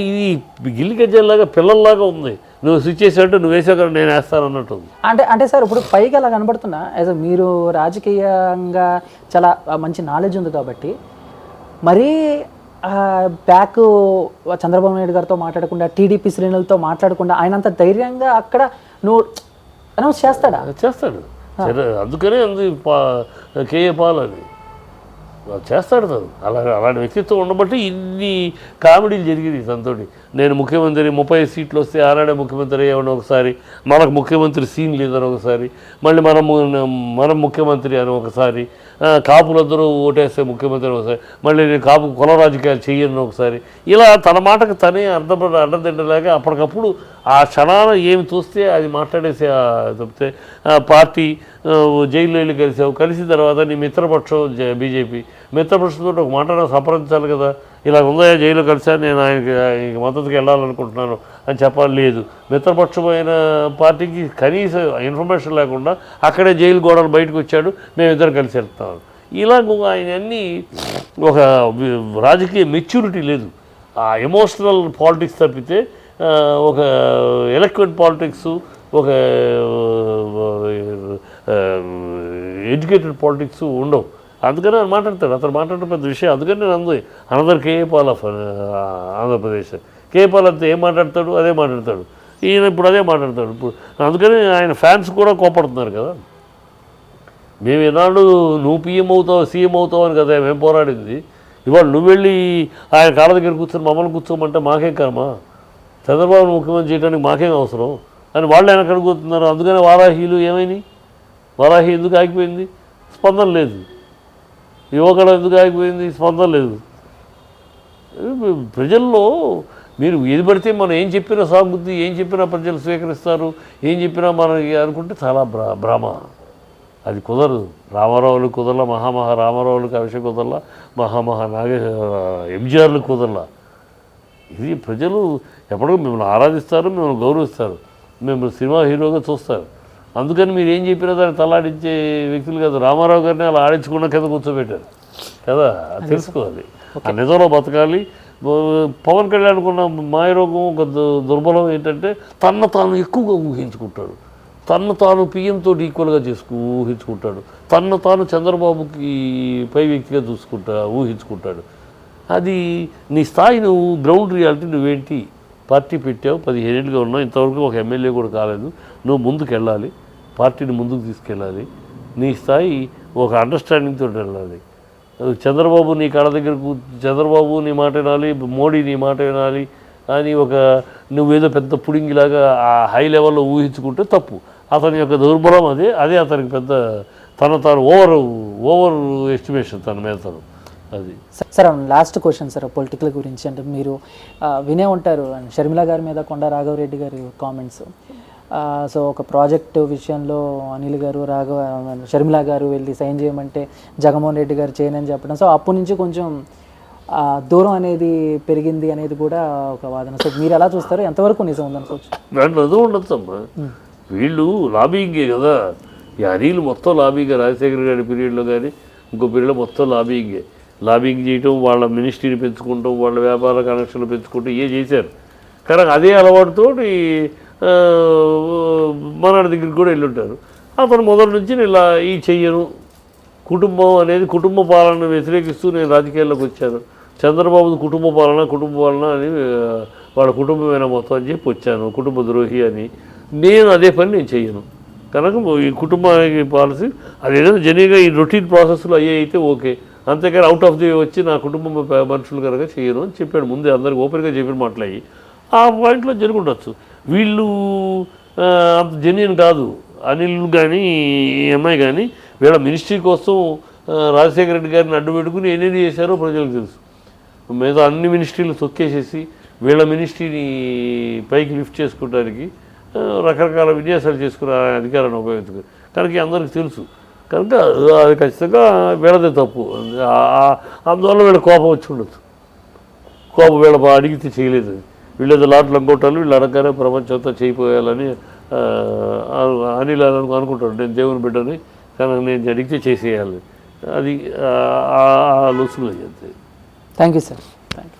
ఇది గిల్లి గజ్జల్లాగా పిల్లల్లాగా ఉంది. నువ్వు స్విచ్ చేసావంటే నువ్వు వేసాక నేను వేస్తాను అన్నట్టు అంటే అంటే సార్ ఇప్పుడు పైకి అలా కనబడుతున్నా యాజ్ మీరు రాజకీయంగా చాలా మంచి నాలెడ్జ్ ఉంది కాబట్టి మరీ బ్యాక్ చంద్రబాబు నాయుడు గారితో మాట్లాడకుండా టీడీపీ శ్రేణులతో మాట్లాడకుండా ఆయన అంత ధైర్యంగా అక్కడ నువ్వు అనౌన్స్ చేస్తాడా? చేస్తాడు. అందుకనే కేఏ పాల్ అని. వాడు చేస్తాడు తను. అలా అలాంటి వ్యక్తిత్వం ఉండబట్టి ఇన్ని కామెడీలు జరిగింది తనతోటి. నేను ముఖ్యమంత్రి ముప్పై సీట్లు వస్తే ఆనాడే ముఖ్యమంత్రి అయ్యామని ఒకసారి మనకు ముఖ్యమంత్రి సీన్ లేదని ఒకసారి మళ్ళీ మనం మనం ముఖ్యమంత్రి అని ఒకసారి కాపులందరూ ఓటేస్తే ముఖ్యమంత్రి ఒకసారి మళ్ళీ నేను కాపు కుల రాజకీయాలు చెయ్యను ఒకసారి. ఇలా తన మాటకు తనే అర్థం అడ్డం అప్పటికప్పుడు ఆ క్షణాన ఏమి చూస్తే అది మాట్లాడేసి చెప్తే పార్టీ జైల్లో వెళ్ళి కలిసావు. కలిసిన తర్వాత నీ మిత్రపక్షం బీజేపీ మిత్రపక్షంతో ఒక మాట సంప్రదించాలి కదా. ఇలా ఉందా జైలు కలిసా నేను ఆయనకి ఆయనకి మద్దతుకి వెళ్ళాలనుకుంటున్నాను అని చెప్పాలి లేదు. మిత్రపక్షమైన పార్టీకి కనీస ఇన్ఫర్మేషన్ లేకుండా అక్కడే జైలు గోడలు బయటకు వచ్చాడు మేమిద్దరం కలిసి వెళ్తాం ఇలా ఆయన అన్నీ ఒక రాజకీయ మెచ్యూరిటీ లేదు. ఆ ఎమోషనల్ పాలిటిక్స్ తప్పితే ఒక ఎలక్వెంట్ పాలిటిక్స్ ఒక ఎడ్యుకేటెడ్ పాలిటిక్స్ ఉండవు. అందుకని ఆయన మాట్లాడతాడు అతను మాట్లాడటం పెద్ద విషయం. అందుకని నేను అందు another KA Paul of Andhra Pradesh. KA Paul అంతా ఏం మాట్లాడతాడు? అదే మాట్లాడతాడు. ఈయన ఇప్పుడు అదే మాట్లాడతాడు. ఇప్పుడు అందుకని ఆయన ఫ్యాన్స్ కూడా కోపడుతున్నారు కదా. మేము ఏనాడు నువ్వు పిఎం అవుతావు సీఎం అవుతావు అని కదా మేము పోరాడింది. ఇవాళ నువ్వు వెళ్ళి ఆయన కాళ్ళ దగ్గర కూర్చొని మమ్మల్ని కూర్చోమంటే మాకేం కర్మ? చంద్రబాబు ముఖ్యమంత్రి చేయడానికి మాకేం అవసరం? అని వాళ్ళు వెనక అడుగుతున్నారు అందుకని వారాహీలు ఏమైనాయి? వారాహి ఎందుకు ఆగిపోయింది? స్పందన లేదు. యువకళ ఎందుకు ఆగిపోయింది? స్పందన లేదు. ప్రజల్లో మీరు ఏది పడితే మనం ఏం చెప్పినా సాగుద్ది ఏం చెప్పినా ప్రజలు స్వీకరిస్తారు ఏం చెప్పినా మనకి అనుకుంటే చాలా భ్ర భ్రమ. అది కుదరదు. రామారావులు కుదరలా మహామహా రామారావులకు అవిష కుదరలా మహామహా నాగ ఎంజీఆర్లకు కుదరలా. ఇది ప్రజలు ఎప్పటికీ మిమ్మల్ని ఆరాధిస్తారు మిమ్మల్ని గౌరవిస్తారు మిమ్మల్ని సినిమా హీరోగా చూస్తారు. అందుకని మీరు ఏం చెప్పినా దాన్ని తలాడించే వ్యక్తులు కాదు. రామారావు గారిని అలా ఆడించకుండా కింద కూర్చోబెట్టారు. కదా? అది తెలుసుకోవాలి. ఆ నిజంలో బతకాలి. పవన్ కళ్యాణ్ ఉన్న మాయరోగం ఒక దుర్బలం ఏంటంటే తన తాను ఎక్కువగా ఊహించుకుంటాడు. తన్ను తాను పిఎంతో ఈక్వల్గా చేసుకు ఊహించుకుంటాడు. తన్ను తాను చంద్రబాబుకి పై వ్యక్తిగా చూసుకుంటా ఊహించుకుంటాడు. అది నీ స్థాయి నువ్వు గ్రౌండ్ రియాలిటీ నువ్వేంటి? పార్టీ పెట్టావు పదిహేనేళ్ళుగా ఉన్నావు ఇంతవరకు ఒక ఎమ్మెల్యే కూడా కాలేదు. నువ్వు ముందుకు వెళ్ళాలి పార్టీని ముందుకు తీసుకెళ్ళాలి. నీ స్థాయి ఒక అండర్స్టాండింగ్ తోటి వెళ్ళాలి చంద్రబాబు నీ కళ దగ్గర చంద్రబాబు నీ మాట వినాలి మోడీ నీ మాట వినాలి అని ఒక నువ్వేదో పెద్ద పుడింగిలాగా ఆ హై లెవెల్లో ఊహించుకుంటే తప్పు. అతని యొక్క దుర్బలం అదే అదే అతనికి పెద్ద తన తాను ఓవర్ ఓవర్ ఎస్టిమేషన్ తన మీద తను. అది. Sir last question sir political గురించి. అంటే మీరు వినే ఉంటారు. షర్మిల గారి మీద కొండ రాఘవరెడ్డి గారి కామెంట్స్ సో ఒక ప్రాజెక్ట్ విషయంలో అనిల్ గారు రాఘవ షర్మిల గారు వెళ్ళి సైన్ చేయమంటే జగన్మోహన్ రెడ్డి గారు చేయనని చెప్పడం. సో అప్పటి నుంచి కొంచెం దూరం అనేది పెరిగింది అనేది కూడా ఒక వాదన. సో మీరు ఎలా చూస్తారు? ఎంతవరకు నిజం ఉందనుకోవచ్చు దాంట్లో అదే ఉండొచ్చమ్మా వీళ్ళు లాబింగే కదా. ఈ అనిల్ మొత్తం లాబింగే రాజశేఖర్ గారి పీరియడ్లో కానీ ఇంకో పీరియడ్లో మొత్తం లాబింగే లాబింగ్ చేయటం వాళ్ళ మినిస్ట్రీని పెంచుకుంటాం వాళ్ళ వ్యాపార కనెక్షన్లు పెంచుకుంటాం ఏ చేశారు. కానీ అదే అలవాటుతో మనాడి దగ్గరికి కూడా వెళ్ళుంటారు. అతను మొదటి నుంచి నేను ఇలా ఈ చెయ్యను కుటుంబం అనేది కుటుంబ పాలన వ్యతిరేకిస్తూ నేను రాజకీయాల్లోకి వచ్చాను. చంద్రబాబు కుటుంబ పాలన కుటుంబ పాలన అని వాళ్ళ కుటుంబమైన మొత్తం అని చెప్పి వచ్చాను కుటుంబ ద్రోహి అని. నేను అదే పని నేను చెయ్యను. కనుక ఈ కుటుంబానికి పాలసీ అదేదో జనీగా ఈ రొటీన్ ప్రాసెస్లో అయ్యే అయితే ఓకే. అంతేకాని అవుట్ ఆఫ్ ది వచ్చి నా కుటుంబం మనుషులు కనుక చేయను అని చెప్పాడు. ముందే అందరికి ఓపెన్గా చెప్పిన మాటలయ్యి. ఆ పాయింట్లో జరుగుండొచ్చు వీళ్ళు అంత జెన్యున్ కాదు. అనిల్ కానీ ఎంఐ అమ్మాయి కానీ వీళ్ళ మినిస్ట్రీ కోసం రాజశేఖర రెడ్డి గారిని అడ్డు పెట్టుకుని ఎన్ని చేశారో ప్రజలకు తెలుసు. మీద అన్ని మినిస్ట్రీలు తొక్కేసేసి వీళ్ళ మినిస్ట్రీని పైకి లిఫ్ట్ చేసుకోవడానికి రకరకాల విన్యాసాలు చేసుకునే అధికారాన్ని ఉపయోగించుకుని కనుక అందరికీ తెలుసు. కనుక అది ఖచ్చితంగా వీళ్ళదే తప్పు. అందువల్ల వీళ్ళ కోపం వచ్చి ఉండదు కోపం వీళ్ళ బా- అడిగితే చేయలేదు. వీళ్ళేదో లాట్లు అనుకోవటాలు వీళ్ళు అడగగానే ప్రపంచంతో చేయిపోయాలని అనిల్ అనుకుంటాడు. నేను దేవుని బిడ్డని కానీ నేను అడిగితే చేసేయాలి. అది ఆ- ఆ- అంతే. Thank you sir thank you